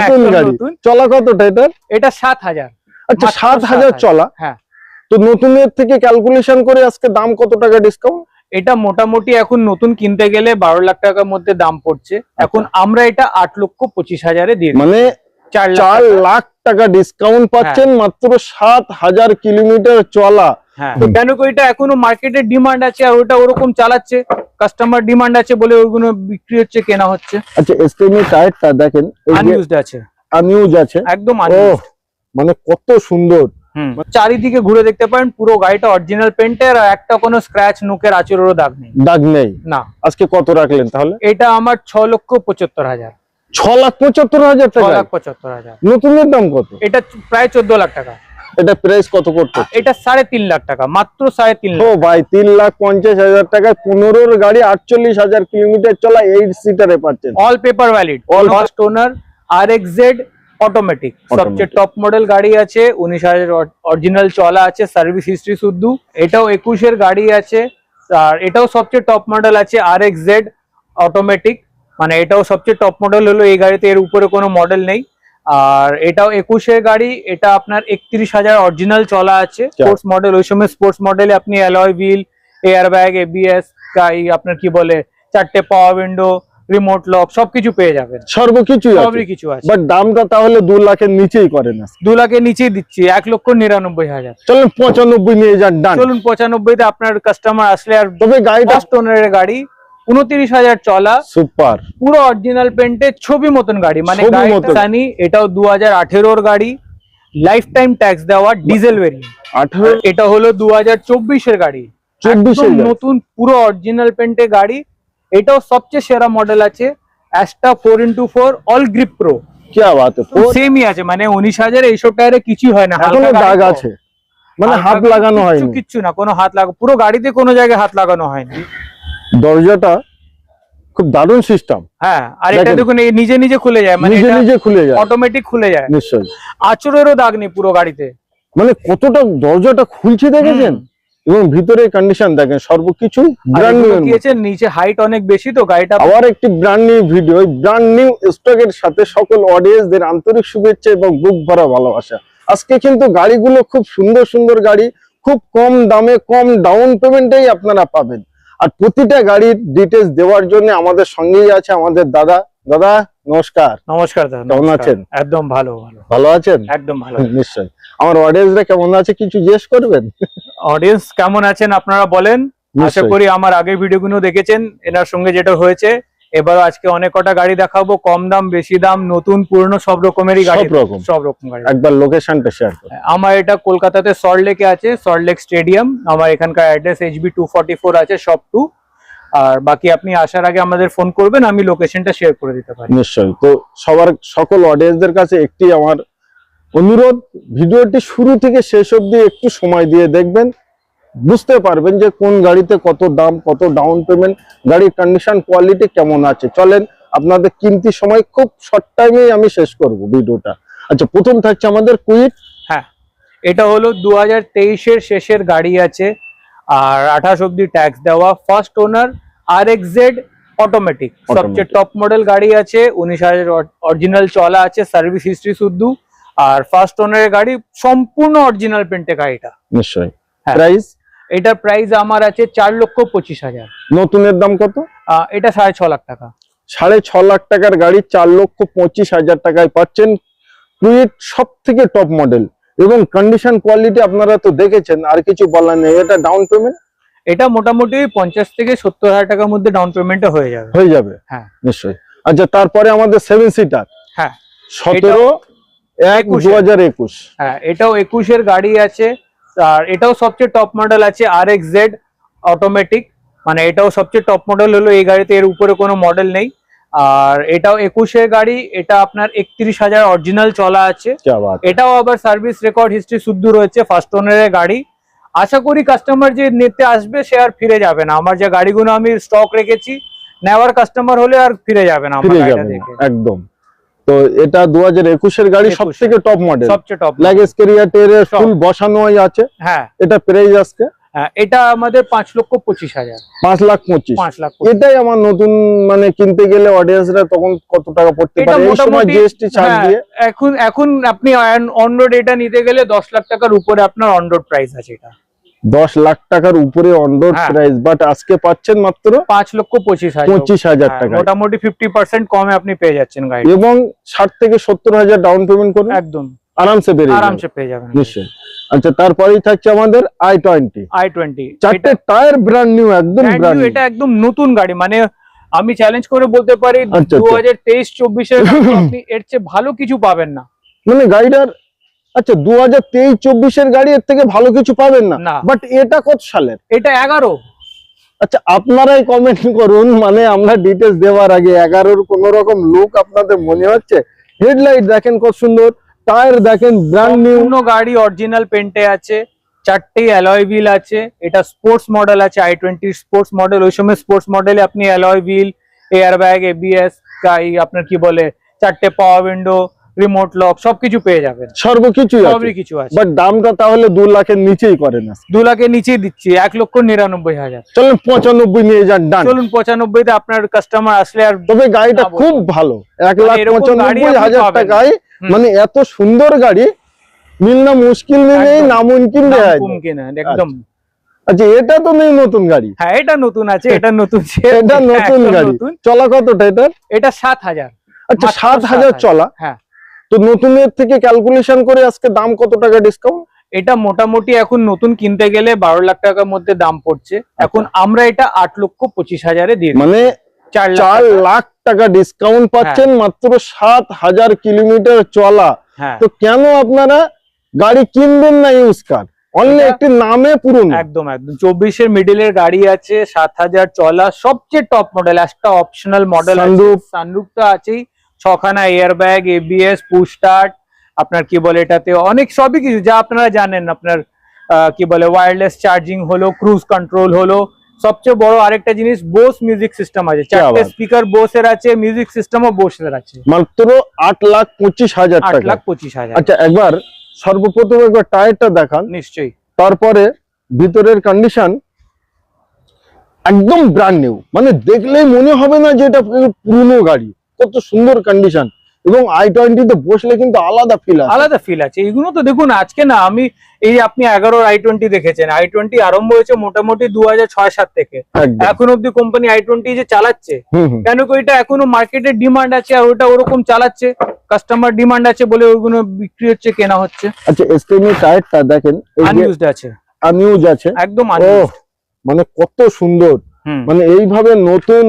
নতুন গাড়ি। চলা কতটা এটা? এটা সাত হাজার। আচ্ছা সাত হাজার চলা? হ্যাঁ। তো নতুনের থেকে ক্যালকুলেশন করে আজকে দাম কত টাকা ডিসকাউন্ট এটা মোটামুটি এখন নতুন কিনতে গেলে বারো লাখ টাকার মধ্যে দাম পড়ছে। এখন আমরা এটা আট লক্ষ পঁচিশ হাজারে দিয়ে দিই। মানে চার লাখ টাকা। ডিসকাউন্ট পাচ্ছেন মাত্র সাত হাজার কিলোমিটার চলা। হ্যাঁ। কেন এটা এখনও মার্কেটের ডিমান্ড আছে আর ওটা ওরকম চালাচ্ছে? কাস্টমার ডিমান্ড আছে বলে ওইগুলো বিক্রি হচ্ছে কেনা হচ্ছে। আচ্ছা এসকেমি টায়ারটা দেখেন আনইউজড আছে। আনইউজ আছে। একদম ও আনইউজড মানে কত সুন্দর। চারিদিকে ঘুরে দেখতে পারেন পুরো গাড়িটা অরিজিনাল পেন্টের আর একটা কোনো স্ক্র্যাচ নুকের আচরেরও দাগ নেই। দাগ নেই? না। আজকে কত রাখলেন তাহলে? এটা আমার ছ লক্ষ পঁচাত্তর হাজার। ছ লাখ পঁচাত্তর হাজার টাকা? পঁচাত্তর হাজার। নতুনের দাম কত? এটা প্রায় চোদ্দ লাখ টাকা। এটা প্রাইস কত করতে এটা সাড়ে তিন লাখ টাকা মাত্র সাড়ে তিন ও লাখ। ভাই তিন লাখ পঞ্চাশ হাজার টাকায় পনেরোর গাড়ি আটচল্লিশ হাজার কিলোমিটার চলা এইট সিটারে পাচ্ছেন। All paper valid all first owner আর এক্স জেড অটোমেটিক সবচেয়ে টপ মডেল গাড়ি আছে উনিশ হাজার অরিজিনাল চলা আছে সার্ভিস হিস্ট্রি শুদ্ধ। এটাও একুশের গাড়ি আছে আর এটাও সবচেয়ে টপ মডেল আছে আর এক্স জেড অটোমেটিক মানে এটাও সবচেয়ে টপ মডেল হলো এই গাড়িতে এর উপরে কোনো মডেল নেই। আর এটাও একুশের গাড়ি এটা আপনার একত্রিশ হাজার অরিজিনাল চলা আছে। স্পোর্টস মডেল ওই সময় স্পোর্টস মডেলে আপনি alloy wheel air bag ABS আপনার কি বলে চারটে পাওয়ার উইন্ডো রিমোট লক সবকিছু পেয়ে যাবেন। সর্বকিছুই সবই কিছু আছে। বাট দামটা তাহলে দু লাখের নিচেই করে না দু লাখের নিচেই দিচ্ছি এক লক্ষ নিরানব্বই হাজার। চলুন পঁচানব্বই নিয়ে যান চলুন পঁচানব্বইতে আপনার কাস্টমার আসলে আর তবে গাড়িটা ফার্স্ট গাড়ি। উনত্রিশ হাজার চলা সুপার পুরো অরিজিনাল পেন্টের ছবি মতন গাড়ি। মানে জানি এটাও দু হাজার আঠেরোর গাড়ি। লাইফ টাইম ট্যাক্স দেওয়া ডিজেল ভেরিয়েন্ট আঠারো এটা হলো দু হাজার চব্বিশের গাড়ি। চব্বিশের নতুন পুরো অরিজিনাল পেন্টে গাড়ি। এটাও সবচেয়ে সেরা মডেল আছে। Asta four into four all grip pro কি বাত সেমই আছে মানে উনিশ হাজার এইসব টায়ারে কিছুই হয় না। দাগ আছে। মানে হাত লাগানো হয়নি। কিচ্ছু না কোনো হাত লাগা পুরো গাড়িতে কোনো জায়গায় হাত লাগানো হয়নি। দরজাটা খুব দারুণ সিস্টেম হ্যাঁ আর এটা দেখুন। এই নিজে নিজে খুলে যায় মানে নিজে নিজে খুলে যায়। অটোমেটিক খুলে যায়। নিশ্চয়ই। আচরেরও দাগ নেই পুরো গাড়িতে। মানে কতটা দরজাটা খুলছে দেখেছেন? এবং ভিতরে কন্ডিশন দেখেন সর্বকিছু ব্র্যান্ড নিউ কি নিচে হাইট অনেক বেশি তো গাড়িটা আবার একটি brand new video brand new স্টকের সাথে সকল অডিয়েন্সদের আন্তরিক শুভেচ্ছা এবং বুক ভরা ভালোবাসা। আজকে কিন্তু গাড়িগুলো খুব সুন্দর সুন্দর গাড়ি খুব কম দামে কম ডাউন পেমেন্টেই আপনারা পাবেন। আর প্রতিটা গাড়ির ডিটেলস দেওয়ার জন্য আমাদের সঙ্গেই আছে আমাদের দাদা। দাদা নমস্কার। নমস্কার দাদা কেমন আছেন? একদম ভালো ভালো। ভালো আছেন? একদম ভালো নিশ্চয় আমার অডিয়েন্সরা কেমন আছে? কিছু জিজ্ঞেস করবেন? অডিয়েন্স কেমন আছেন আপনারা বলেন? আশা করি আমার আগের ভিডিওগুলো দেখেছেন। এনার সঙ্গে যেটা হয়েছে এবারও আজকে অনেক কটা গাড়ি দেখাবো কম দাম বেশি দাম নতুন পুরনো সব রকমেরই গাড়ি সব রকম। গাড়ি। একবার লোকেশনটা শেয়ার করুন আমার এটা কলকাতাতে সল্ট লেকে আছে সল্ট লেক স্টেডিয়াম আমার এখানকার অ্যাড্রেস এইচবি টু আছে সব টু আর বাকি আপনি আসার আগে আমাদের ফোন করবেন আমি লোকেশনটা শেয়ার করে দিতে পারি। নিশ্চয়ই। তো সবার সকল অডিয়েন্সদের কাছে একটি আমার অনুরোধ ভিডিওটি শুরু থেকে শেষ অবধি একটু সময় দিয়ে দেখবেন। বুঝতে পারবেন যে কোন গাড়িতে কত দাম কত ডাউন পেমেন্ট গাড়ির কন্ডিশন কোয়ালিটি কেমন আছে। চলেন আপনাদের কিমতি সময় খুব শর্ট টাইমেই আমি শেষ করব ভিডিওটা। আচ্ছা প্রথম থাকছে আমাদের কুইট হ্যাঁ এটা হলো দু হাজার শেষের গাড়ি আছে আর আঠাশ অব্দি ট্যাক্স দেওয়া ফার্স্ট ওনার আর এক্স জেড অটোমেটিক সবচেয়ে টপ মডেল গাড়ি আছে উনিশ হাজার অরিজিনাল চলা আছে সার্ভিস হিস্ট্রি শুদ্ধ আর ফার্স্ট ওনারের গাড়ি সম্পূর্ণ অরিজিনাল পেন্টে গাড়িটা। নিশ্চয়ই। হ্যাঁ। প্রাইস এটার প্রাইস আমার আছে চার লক্ষ পঁচিশ হাজার। নতুনের দাম কত? এটা সাড়ে ছ লাখ টাকা। সাড়ে ছ লাখ টাকার গাড়ি চার লক্ষ পঁচিশ হাজার টাকায় পাচ্ছেন কুইট সব থেকে টপ মডেল এবং কন্ডিশন কোয়ালিটি আপনারা তো দেখেছেন আর কিছু বলার নেই। এটা ডাউন পেমেন্ট এটা মোটামুটি পঞ্চাশ থেকে সত্তর হাজার টাকার মধ্যে ডাউন পেমেন্টে হয়ে যাবে। হয়ে যাবে? হ্যাঁ। নিশ্চয়ই। আচ্ছা তারপরে আমাদের সেভেন সিটার হ্যাঁ। সতেরো এক দু হাজার একুশ। হ্যাঁ এটাও একুশের গাড়ি আছে। আর এটাও সবচেয়ে টপ মডেল আছে আর এক্স জেড অটোমেটিক মানে এটাও সবচেয়ে টপ মডেল হলো এই গাড়িতে এর উপরে কোনো মডেল নেই। আর এটাও একুশের গাড়ি এটা আপনার একত্রিশ হাজার অরিজিনাল চলা আছে। এটাও আবার সার্ভিস রেকর্ড হিস্ট্রি শুদ্ধ রয়েছে ফার্স্ট ওনারের গাড়ি। আশা করি কাস্টমার যে নিতে আসবে সে আর ফিরে যাবে না। আমার যে গাড়িগুলো আমি স্টক রেখেছি নেওয়ার কাস্টমার হলে আর ফিরে যাবে না একদম। তো এটা দু হাজার একুশের গাড়ি সব থেকে টপ মডেল সবচেয়ে টপ লাগেজ ক্যারিয়ার সব। ফুল বসানোই আছে। হ্যাঁ। এটা প্রাইস আজকে? হ্যাঁ এটা আমাদের পাঁচ লক্ষ পঁচিশ হাজার। পাঁচ লাখ পঁচিশ। পাঁচ লাখ এটাই আমার নতুন মানে কিনতে গেলে অডিয়েন্সরা তখন কত টাকা পড়তে পারে? এই সময় জিএসটি ছাড় হ্যাঁ, দিয়ে। এখন এখন আপনি অনরোড এটা নিতে গেলে দশ লাখ টাকার উপরে আপনার অনরোড প্রাইস আছে এটা। দশ লাখ টাকার উপরে অনরোড হ্যাঁ। প্রাইস বাট আজকে পাচ্ছেন মাত্র পাঁচ লক্ষ পঁচিশ পঁচিশ হাজার হ্যাঁ, টাকা। মোটামুটি ফিফটি পার্সেন্ট কমে আপনি পেয়ে যাচ্ছেন গাড়ি। এবং ষাট থেকে সত্তর হাজার ডাউন পেমেন্ট করুন। একদম। আরামসে যাবে। আরামসে পেয়ে যাবেন। নিশ্চয়ই। আচ্ছা তারপরেই থাকছে আমাদের আই টোয়েন্টি আই টোয়েন্টি চারটে টায়ার ব্র্যান্ড নিউ একদম ব্র্যান্ড এটা একদম নতুন গাড়ি। মানে আমি চ্যালেঞ্জ করে বলতে পারি আচ্ছা, দু হাজার তেইশ চব্বিশের আপনি এর চেয়ে ভালো কিছু পাবেন না। মানে গাড়িটার আচ্ছা দু হাজার তেইশ চব্বিশের গাড়ি এর থেকে ভালো কিছু পাবেন না। বাট এটা কত সালের? এটা এগারো। আচ্ছা আপনারাই কমেন্ট করুন মানে আমরা ডিটেলস দেওয়ার আগে এগারোর কোন রকম লুক আপনাদের মনে হচ্ছে? হেডলাইট দেখেন কত সুন্দর টায়ার দেখেন ব্র্যান্ড নিউ গাড়ি অরিজিনাল পেন্টে আছে চারটে অ্যালয় হুইল আছে এটা স্পোর্টস মডেল আছে আই টোয়েন্টি স্পোর্টস মডেল ওই সময় স্পোর্টস মডেলে আপনি alloy wheel air bag ABS গাই আপনার কি বলে চারটে পাওয়ার উইন্ডো রিমোট লক সবকিছু পেয়ে যাবেন। সর্বকিছুই সবই আছে কিছু আছে। বাট দামটা তাহলে দু লাখের নিচেই করে না দু লাখের নিচেই দিচ্ছি এক লক্ষ নিরানব্বই হাজার। চলুন পঁচানব্বই নিয়ে যান ডান চলুন পঁচানব্বইতে আপনার কাস্টমার আসলে আর তবে গাড়িটা খুব ভালো। এক মানে লাখ পঁচানব্বই হাজার টাকায় মানে এত সুন্দর গাড়ি মিলনা মুশকিল নেই দাম দেয় একদম। আচ্ছা এটা তো নেই নতুন গাড়ি। হ্যাঁ এটা নতুন আছে এটা নতুন এটা নতুন গাড়ি। চলা কতটা এটা এটা সাত হাজার। আচ্ছা সাত হাজার। চলা? হ্যাঁ। তো নতুনের থেকে ক্যালকুলেশন করে আজকে দাম কত টাকা ডিসকাউন্ট এটা মোটামুটি এখন নতুন কিনতে গেলে বারো লাখ টাকার মধ্যে দাম পড়ছে। এখন আমরা এটা আট লক্ষ পঁচিশ হাজারে দিই। মানে চার লাখ চার টাকা। লাখ টাকা ডিসকাউন্ট পাচ্ছেন মাত্র সাত হাজার কিলোমিটার চলা। হ্যাঁ। তো কেন আপনারা গাড়ি কিনবেন না ইউজ কার অনলি একটি নামে পুরনো। একদম একদম। চব্বিশের মিডিলের গাড়ি আছে সাত হাজার চলা সবচেয়ে টপ মডেল একটা অপশনাল মডেল Sunroof। সানরুফটা আছেই। ছখানা air bag ABS push start আপনার কি বলে এটাতে অনেক সবই কিছু যা আপনারা জানেন আপনার কি বলে ওয়্যারলেস চার্জিং হলো ক্রুজ কন্ট্রোল হলো সবচেয়ে বড় আরেকটা জিনিস বোস মিউজিক সিস্টেম আছে। চারটে। স্পিকার বোসের আছে মিউজিক সিস্টেমও বোসের আছে। মাত্র আট লাখ পঁচিশ হাজার আট লাখ পঁচিশ হাজার। আচ্ছা একবার সর্বপ্রথম একবার টায়ারটা দেখান। নিশ্চয়ই। তারপরে ভিতরের কন্ডিশন একদম ব্র্যান্ড নিউ মানে দেখলেই মনে হবে না যে এটা পুরো পুরনো গাড়ি। কত সুন্দর কন্ডিশন এবং আই টোয়েন্টিতে বসলে কিন্তু আলাদা ফিল আসে। আলাদা ফিল আছে। এইগুলো তো দেখুন আজকে না আমি এই আপনি এগারোর আই টোয়েন্টি দেখেছেন আই টোয়েন্টি আরম্ভ হয়েছে মোটামুটি দু হাজার ছয় সাত থেকে। এখন অব্দি কোম্পানি আই টোয়েন্টি যে চালাচ্ছে কেন কি ওইটা এখনও মার্কেটের ডিমান্ড আছে আর ওটা ওরকম চালাচ্ছে? কাস্টমার ডিমান্ড আছে বলে ওইগুলো বিক্রি হচ্ছে কেনা হচ্ছে। আচ্ছা এসকেমি টায়ারটা দেখেন আনইউজড আছে। আনইউজ আছে। একদম ও আনইউজড মানে কত সুন্দর। মানে এইভাবে নতুন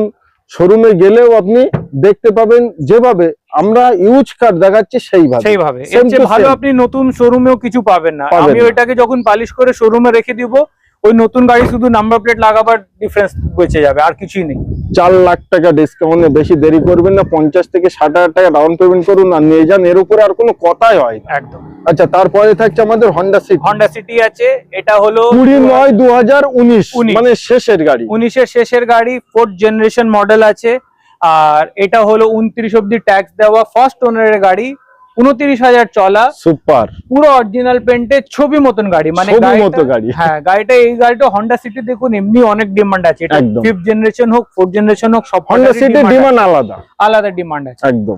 শোরুমে গেলেও আপনি দেখতে পাবেন যেভাবে আমরা ইউজ কার দেখাচ্ছি সেইভাবে। সেইভাবে। এর Same চেয়ে ভালো আপনি নতুন শোরুমেও কিছু পাবেন না। আমি। ওইটাকে যখন পালিশ করে শোরুমে রেখে দিব ওই নতুন গাড়ি শুধু নাম্বার প্লেট লাগাবার ডিফারেন্স বেঁচে যাবে আর কিছুই নেই। চার লাখ টাকা ডিসকাউন্টে বেশি দেরি করবেন না পঞ্চাশ থেকে ষাট হাজার টাকা ডাউন পেমেন্ট করুন আর নিয়ে যান এর উপরে আর কোনো কথাই হয় একদম। আচ্ছা তারপরে থাকছে আমাদের হন্ডা সিটি হন্ডা সিটি আছে এটা হলো কুড়ি নয় দু হাজার উনিশ উনিশ। মানে শেষের গাড়ি। উনিশের শেষের গাড়ি ফোর্থ জেনারেশন মডেল আছে। আর এটা হলো উনত্রিশ অব্দি ট্যাক্স দেওয়া ফার্স্ট ওনারের গাড়ি উনত্রিশ হাজার চলা। সুপার পুরো অরিজিনাল পেন্টের ছবি মতন গাড়ি মানে হ্যাঁ গাড়িটা এই গাড়িটা হন্ডা সিটি দেখুন এমনি অনেক ডিমান্ড আছে। এটা। ফিফথ জেনারেশন হোক ফোর্থ জেনারেশন হোক সব হন্ডা demand ডিমান্ড আলাদা। আলাদা ডিমান্ড আছে। একদম।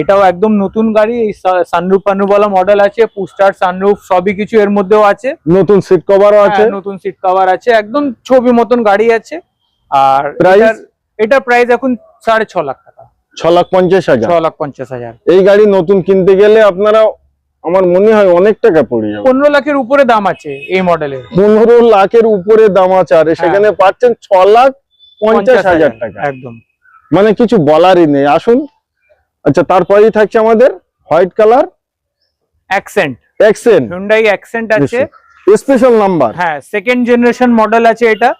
এটাও একদম নতুন গাড়ি এই সানরুফ পানুবালা মডেল আছে পুস্টার সানরুফ সবই কিছু এর মধ্যেও আছে। নতুন সিট কভারও আছে। হ্যাঁ, নতুন সিট কভার আছে একদম ছবি মতন গাড়ি আছে। আর এটার প্রাইস এখন সাড়ে ছ লাখ টাকা। ছ লাখ পঞ্চাশ হাজার? ছ লাখ পঞ্চাশ হাজার। এই গাড়ি নতুন কিনতে গেলে আপনারা আমার মনে হয় অনেক টাকা পড়ে যাবে। পনেরো লাখের উপরে দাম আছে এই মডেলের। পনেরো লাখের উপরে দাম আছে আর সেখানে পাচ্ছেন ছ লাখ পঞ্চাশ হাজার টাকা। একদম। মানে কিছু বলারই নেই। আসুন। আচ্ছা তারপরেই থাকছে আমাদের white colour Accent. Accent Hyundai Accent আছে। স্পেশাল নাম্বার হ্যাঁ সেকেন্ড জেনারেশন মডেল আছে এটা।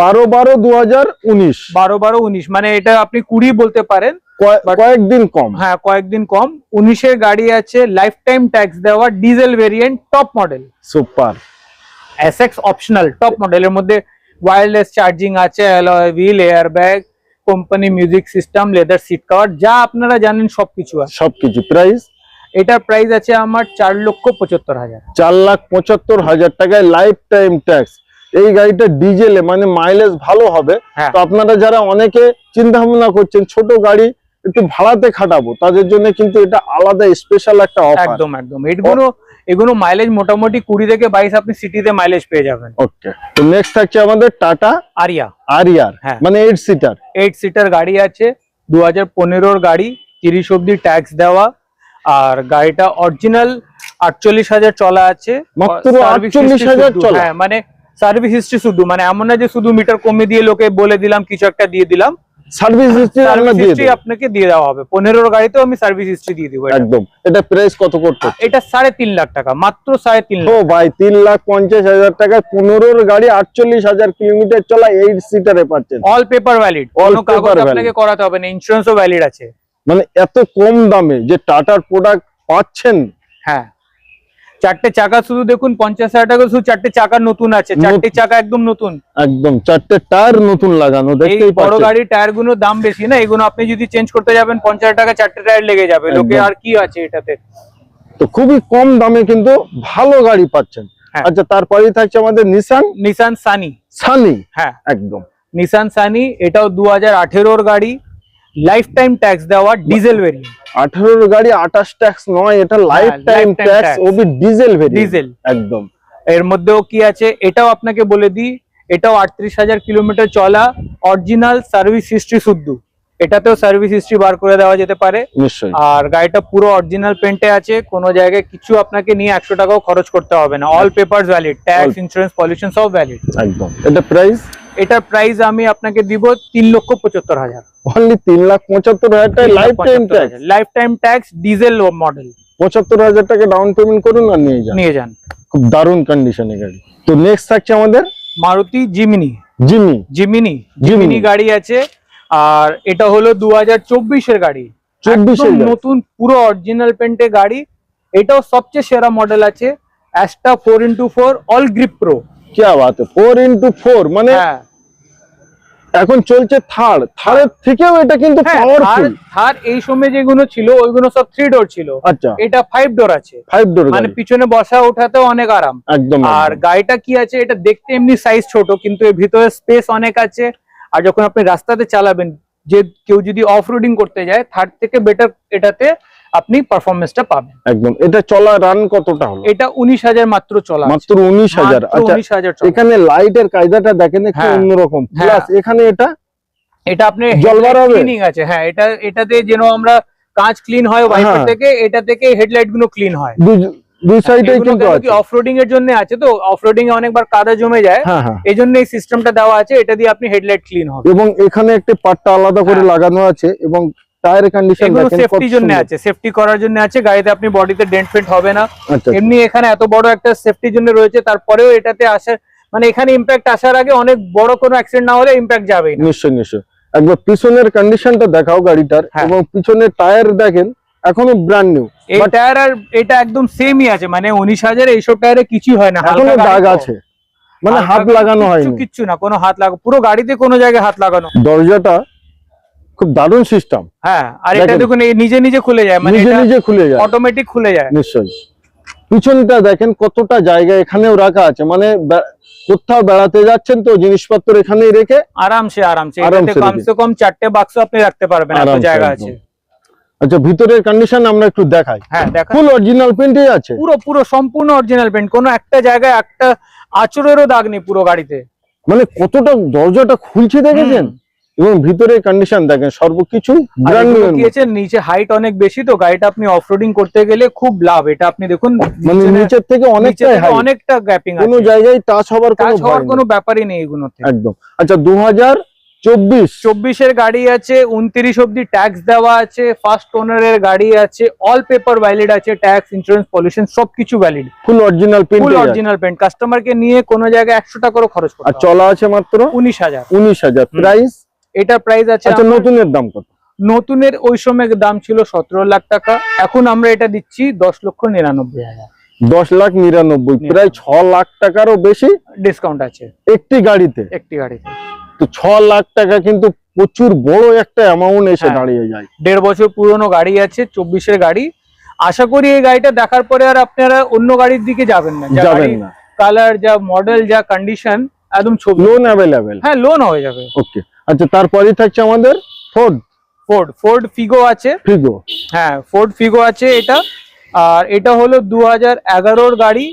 বারো বারো দু হাজার উনিশ। বারো বারো উনিশ মানে এটা আপনি কুড়ি বলতে পারেন কয়েকদিন কম। হ্যাঁ কয়েকদিন কম। উনিশের গাড়ি আছে লাইফ টাইম ট্যাক্স দেওয়া diesel variant top model super SX optional top মডেলের মধ্যে ওয়্যারলেস চার্জিং আছে alloy wheel air bag company music system leather seat cover যা আপনারা জানেন সবকিছু আছে। সবকিছু। প্রাইস এটার প্রাইস আছে আমার চার লক্ষ পঁচাত্তর হাজার। চার লাখ পঁচাত্তর হাজার টাকায় লাইফ টাইম ট্যাক্স এই গাড়িটা ডিজেলে মানে মাইলেজ ভালো হবে। হ্যাঁ। তো আপনারা যারা অনেকে চিন্তা ভাবনা করছেন ছোট গাড়ি একটু ভাড়াতে খাটাবো তাদের জন্য কিন্তু এটা আলাদা স্পেশাল একটা অফার একদম একদম। এগুলো এগুলো মাইলেজ মোটামুটি কুড়ি থেকে বাইশ আপনি সিটিতে মাইলেজ পেয়ে যাবেন। ওকে তো নেক্সট থাকছে আমাদের টাটা আরিয়া আরিয়ার হ্যাঁ। মানে এইট সিটার এইট সিটার গাড়ি আছে দু হাজার পনেরোর গাড়ি তিরিশ অব্দি ট্যাক্স দেওয়া। আর গাড়িটা অরিজিনাল আটচল্লিশ হাজার চলা আছে। মাত্র 48,000 চলা? হ্যাঁ মানে সার্ভিস হিস্ট্রি শুধু মানে এমন না যে শুধু মিটার কমে দিয়ে লোকে বলে দিলাম কিছু একটা দিয়ে দিলাম। সার্ভিস হিস্ট্রি আপনাকে দিয়ে দেওয়া হবে। পনেরোর গাড়িতেও আমি সার্ভিস হিস্ট্রি দিয়ে দিব একদম। এটা প্রাইস কত করতে এটা সাড়ে তিন লাখ টাকা মাত্র সাড়ে তিন লাখ। ভাই তিন লাখ পঞ্চাশ হাজার টাকায় পনেরোর গাড়ি আটচল্লিশ হাজার কিলোমিটার চলা এইট সিটারে পাচ্ছেন। অল পেপার ভ্যালিড কাগজ আপনাকে করাতে হবে না ইন্স্যুরেন্সও ভ্যালিড আছে। মানে এত কম দামে যে টাটার প্রোডাক্ট পাচ্ছেন? হ্যাঁ। চারটে চাকা শুধু দেখুন পঞ্চাশ হাজার টাকা শুধু চারটে চাকা নতুন আছে। চারটে চাকা একদম নতুন। একদম চারটে টায়ার নতুন লাগানো এই দেখতেই বড় গাড়ির টায়ারগুলোর দাম বেশি না? এগুলো আপনি যদি চেঞ্জ করতে যাবেন পঞ্চাশ টাকা চারটে টায়ার লেগে যাবে। লোকে আর কি আছে এটাতে? তো খুবই কম দামে কিন্তু ভালো গাড়ি পাচ্ছেন। হ্যাঁ। আচ্ছা তারপরেই থাকছে আমাদের নিসান নিসান সানি সানি হ্যাঁ। একদম। নিসান সানি এটাও দু হাজার আঠেরোর গাড়ি। লাইফ টাইম ট্যাক্স দেওয়া ডিজেল ভেরিয়েন্ট আঠারোর গাড়ি আটাশ ট্যাক্স নয় এটা লাইফ টাইম ট্যাক্স ওবি ডিজেল ভেরিয়েন্ট ডিজেল একদম। এর মধ্যেও কি আছে? এটাও আপনাকে বলে দিই এটাও আটত্রিশ হাজার কিলোমিটার চলা অরিজিনাল সার্ভিস হিস্ট্রি শুদ্ধ। এটাতেও সার্ভিস হিস্ট্রি বার করে দেওয়া যেতে পারে। নিশ্চয়ই। আর গাড়িটা পুরো অরিজিনাল পেন্টে আছে কোনো জায়গায় কিছু আপনাকে নিয়ে একশো টাকাও খরচ করতে হবে না। All paper valid tax insurance pollution সব ভ্যালিড একদম। এটা প্রাইস এটার প্রাইস আমি আপনাকে দিব তিন লক্ষ পঁচাত্তর হাজার। অনলি তিন লাখ পঁচাত্তর হাজার টাকা life time tax life time tax diesel model পঁচাত্তর হাজার টাকা ডাউন পেমেন্ট করুন আর নিয়ে যান। নিয়ে যান। খুব দারুণ কন্ডিশনে গাড়ি। তো নেক্সট থাকছে আমাদের Maruti Jimny. Jimmy. Jimny. Jimny. Gemini গাড়ি আছে। আর এটা হলো দু হাজার চব্বিশের গাড়ি। চব্বিশের নতুন পুরো অরিজিনাল পেন্টে গাড়ি। এটাও সবচেয়ে সেরা মডেল আছে। Asta four into four all grip pro কি বাত ফোর ইন্টু ফোর মানে হ্যাঁ এখন চলছে থার্ড থার্ডের থেকেও এটা কিন্তু হ্যাঁ পাওয়ারফুল থার এই সময় যেগুলো ছিল ওইগুলো সব থ্রি ডোর ছিল। আচ্ছা। এটা ফাইভ ডোর আছে। ফাইভ ডোর মানে পিছনে বসা ওঠাতেও অনেক আরাম। একদম আর গাড়িটা কি আছে এটা দেখতে এমনি সাইজ ছোট কিন্তু এর ভিতরে স্পেস অনেক আছে। আর যখন আপনি রাস্তাতে চালাবেন যে কেউ যদি অফ রোডিং করতে যায় থার্ড থেকে বেটার এটাতে আপনি পারফরমেন্সটা পাবেন। একদম। এটা চলা রান কতটা হলো? এটা উনিশ হাজার মাত্র চলা মাত্র উনিশ হাজার। মাত্র আচ্ছা উনিশ হাজার চলা। এখানে লাইটের কায়দাটা দেখেন একটু হ্যাঁ। অন্যরকম। হ্যাঁ। প্লাস এখানে এটা এটা আপনি জল বার হবে? ক্লিনিং আছে। হ্যাঁ এটা এটাতে যেন আমরা কাঁচ ক্লিন হয় ওয়াইপার হ্যাঁ। থেকে এটা থেকে হেডলাইটগুলো ক্লিন হয়। দুই- সাইডে কিন্তু আছে। অফ রোডিং এর জন্য আছে তো? অফ রোডিং এ অনেকবার কাদা জমে যায়। হ্যাঁ হ্যাঁ। এই জন্য এই সিস্টেমটা দেওয়া আছে। এটা দিয়ে আপনি হেডলাইট ক্লিন হবে। এবং এখানে একটা পাটটা আলাদা করে হ্যাঁ। লাগানো আছে এবং টায়ার কন্ডিশন এগুলো সেফটির জন্য। আছে সেফটি করার জন্য আছে গাড়িতে আপনি বডিতে ডেন্ট ফেন্ট হবে না। আচ্ছা এমনি এখানে এত বড় একটা সেফটির জন্য রয়েছে তারপরেও এটাতে আসে মানে এখানে ইম্প্যাক্ট আসার আগে অনেক বড় কোনো অ্যাক্সিডেন্ট না হলে ইম্প্যাক্ট যাবেই না। নিশ্চয় নিশ্চয় একবার পিছনের কন্ডিশনটা দেখাও গাড়িটার হ্যাঁ। এবং পিছনের টায়ার দেখেন এখনও ব্র্যান্ড নিউ এই টায়ার আর এটা একদম সেমই আছে মানে উনিশ হাজার এইসব টায়ারে কিছুই হয় না এখনও দাগ আছে। মানে হাত লাগানো হয়নি। কিচ্ছু না কোনো হাত লাগা পুরো গাড়িতে কোনো জায়গায় হাত লাগানো। দরজাটা খুব দারুণ সিস্টেম হ্যাঁ আর এটা দেখুন। নিজে নিজে খুলে যায় মানে নিজে নিজে খুলে যায়। অটোমেটিক খুলে যায়। নিশ্চয়ই। পিছনটা দেখেন কতটা জায়গা এখানেও রাখা আছে মানে কোথাও বেড়াতে যাচ্ছেন তো জিনিসপত্র এখানেই রেখে আরামসে আরামসে। এটাতে কমসে কম চারটে বাক্স আপনি রাখতে পারবেন এত জায়গা আছে। আচ্ছা ভিতরের কন্ডিশন আমরা একটু দেখাই। হ্যাঁ দেখা ফুল অরিজিনাল প্রিন্টই আছে? পুরো পুরো সম্পূর্ণ অরিজিনাল পেন্ট কোনো একটা জায়গায় একটা আচরেরও দাগ নেই পুরো গাড়িতে। মানে কতটা দরজাটা খুলছে দেখেছেন। এবং ভিতরের কন্ডিশন দেখেন সর্বকিছু ব্র্যান্ড নিউ কি নিচে হাইট অনেক বেশি তো গাড়িটা আপনি অফরোডিং করতে গেলে খুব লাভ। এটা আপনি দেখুন মানে নিচের থেকে হাই অনেকটা গ্যাপিং কোনো জায়গায় টাচ হবার কোনো কাজ হওয়ার কোনো ব্যাপারই নেই এগুলোতে। একদম। আচ্ছা দু হাজার চব্বিশ। চব্বিশের গাড়ি আছে উনত্রিশ অব্দি ট্যাক্স দেওয়া আছে ফার্স্ট ওনারের গাড়ি আছে অল পেপার ভ্যালিড আছে ট্যাক্স ইন্স্যুরেন্স পলিউশন সবকিছু valid full original full original paint কাস্টমারকে নিয়ে কোনো জায়গায় একশো টাকারও খরচ আর চলা আছে মাত্র উনিশ হাজার। উনিশ হাজার। প্রাইস এটার প্রাইস আছে আচ্ছা নতুনের দাম কত? নতুনের ওই সময় দাম ছিল সতেরো লাখ টাকা। এখন আমরা এটা দিচ্ছি দশ লক্ষ নিরানব্বই হাজার। দশ লাখ নিরানব্বই প্রায় ছ লাখ টাকারও বেশি ডিসকাউন্ট আছে। একটি গাড়িতে। একটি গাড়িতে। তো ছ লাখ টাকা কিন্তু প্রচুর বড় একটা অ্যামাউন্ট এসে হ্যাঁ। দাঁড়িয়ে যায়। দেড় বছর পুরনো গাড়ি আছে চব্বিশের গাড়ি। আশা করি এই গাড়িটা দেখার পরে আর আপনারা অন্য গাড়ির দিকে যাবেন না। যাবেন না। কালার যা মডেল যা কন্ডিশন একদম ছবি। লোন অ্যাভেলেবেল হ্যাঁ লোন হয়ে যাবে। ওকে আচ্ছা তারপরেই থাকছে আমাদের ফোর্ড ফোর্ড ফোর্ড ফিগো আছে। ফিগো হ্যাঁ ফোর্ড ফিগো আছে এটা। আর এটা হলো দু হাজার এগারোর গাড়ি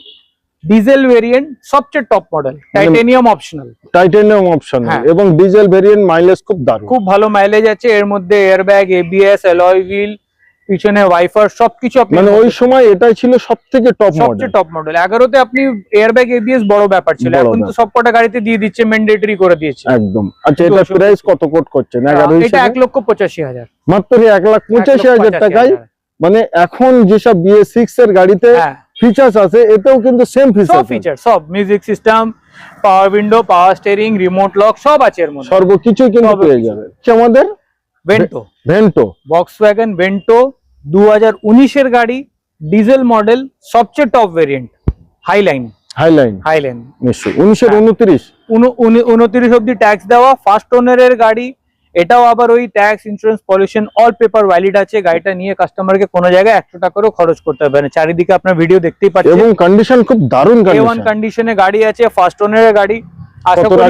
ডিজেল ভেরিয়েন্ট সবচেয়ে top model Titanium optional Titanium option হ্যাঁ। এবং ডিজেল ভেরিয়েন্ট মাইলেজ খুব দারুণ। খুব ভালো মাইলেজ আছে। এর মধ্যে এয়ারব্যাগ এবিএস অ্যালয় হুইল পিছনে ওয়াইফার সবকিছু আপনি মানে ওই সময় এটাই ছিল সব থেকে টপ মডেল সবচেয়ে টপ মডেল এগারোতে আপনি এয়ারব্যাগ এবিএস বড় ব্যাপার ছিল। এখন তো। সবকটা গাড়িতে দিয়ে দিচ্ছে ম্যান্ডেটরি করে দিয়েছে। একদম। আচ্ছা এটা প্রাইস কত কোট করছেন? এগারো এটা এক লক্ষ পঁচাশি হাজার। মাত্র এক লাখ এক পঁচাশি হাজার পঁচাশি টাকায়? মানে এখন যেসব সিক্স এর গাড়িতে হ্যাঁ। ফিচার্স আছে এতেও কিন্তু সেম ফিচার সব ফিচার সব। Music system power window power steering remote lock সব আছে এর মধ্যে। সর্বকিছু কিন্তু পেয়ে যাবে। আচ্ছা, আমাদের Vento Vento Volkswagen Vento দু হাজার গাড়ি ডিজেল মডেল সবচেয়ে top variant Highline Highline Highline নিশ্চয়ই। উনত্রিশ। উনত্রিশ অব্দি ট্যাক্স দেওয়া ফার্স্ট ওনারের গাড়ি। এটাও আবার ওই tax insurance pollution all paper valid আছে। গাড়িটা নিয়ে কাস্টমারকে কোনো জায়গায় একশো টাকা করেও খরচ করতে হবে না। চারিদিকে আপনার ভিডিও দেখতেই পাচ্ছেন। এবং কন্ডিশন খুব দারুণ এ ওয়ান কন্ডিশন গাড়ি আছে ফার্স্ট ওনারের গাড়ি। আশা করি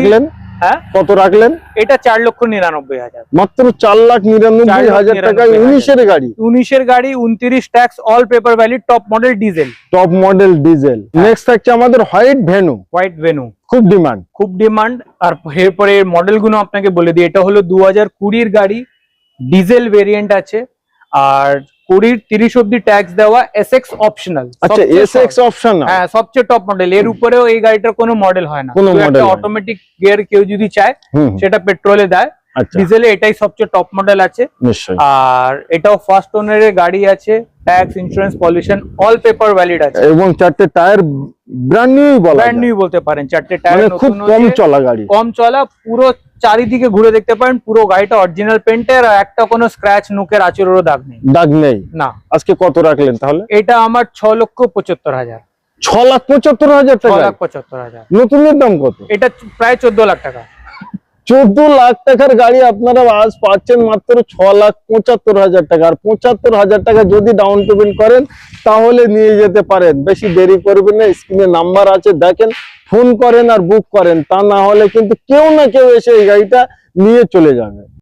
হ্যাঁ? কত রাখলেন? এটা চার লক্ষ নিরানব্বই হাজার। মাত্র চার লাখ নিরানব্বই হাজার নিরানব্বই উনিশের গাড়ি। উনিশের গাড়ি উনত্রিশ tax all paper valid top model diesel top model diesel. Next থাকছে আমাদের হোয়াইট ভেনু হোয়াইট ভেনু খুব ডিমান্ড খুব ডিমান্ড আর এরপরে এর মডেলগুলো আপনাকে বলে দিই এটা হলো দু হাজার কুড়ির গাড়ি। ডিজেল ভেরিয়েন্ট আছে। আর কুড়ির তিরিশ অব্দি ট্যাক্স দেওয়া এস এক্স অপশনাল আচ্ছা এস এক্স অপশন হ্যাঁ সবচেয়ে টপ মডেল এর উপরেও এই গাড়িটার কোনো মডেল হয় না। অটোমেটিক গিয়ার কেউ যদি চায় সেটা পেট্রোলে দেয়। ডিজেলে এটাই সবচেয়ে টপ মডেল আছে। আর এটাও ফার্স্ট ওনারের গাড়ি আছে tax insurance pollution all paper valid আছে। এবং চারটে টায়ার ব্র্যান্ড নিউ বলা ব্র্যান্ড। নিউ বলতে পারেন চারটে মানে টায়ার খুব কম চলা গাড়ি। কম চলা পুরো চারিদিকে ঘুরে দেখতে পারেন পুরো গাড়িটা অরিজিনাল পেন্টের আর একটা কোনো স্ক্র্যাচ নুকের আচরেরও দাগ নেই। দাগ নেই? না। আজকে কত রাখলেন তাহলে? এটা আমার ছ লক্ষ পঁচাত্তর হাজার। ছ লাখ পঁচাত্তর হাজার ছ টাকা লাখ পঁচাত্তর হাজার। নতুনের দাম কত? এটা প্রায় চোদ্দ লাখ টাকা। চোদ্দ লাখ টাকার গাড়ি আপনারা আজ পাচ্ছেন মাত্র ছ লাখ পঁচাত্তর হাজার টাকা। আর পঁচাত্তর হাজার টাকা যদি ডাউন পেমেন্ট করেন, তাহলে নিয়ে যেতে পারেন। বেশি দেরি করবেন না স্ক্রিনে নাম্বার আছে, দেখেন ফোন করেন আর বুক করেন। তা না হলে কিন্তু কেউ না কেউ এসে এই গাড়িটা নিয়ে চলে যাবে।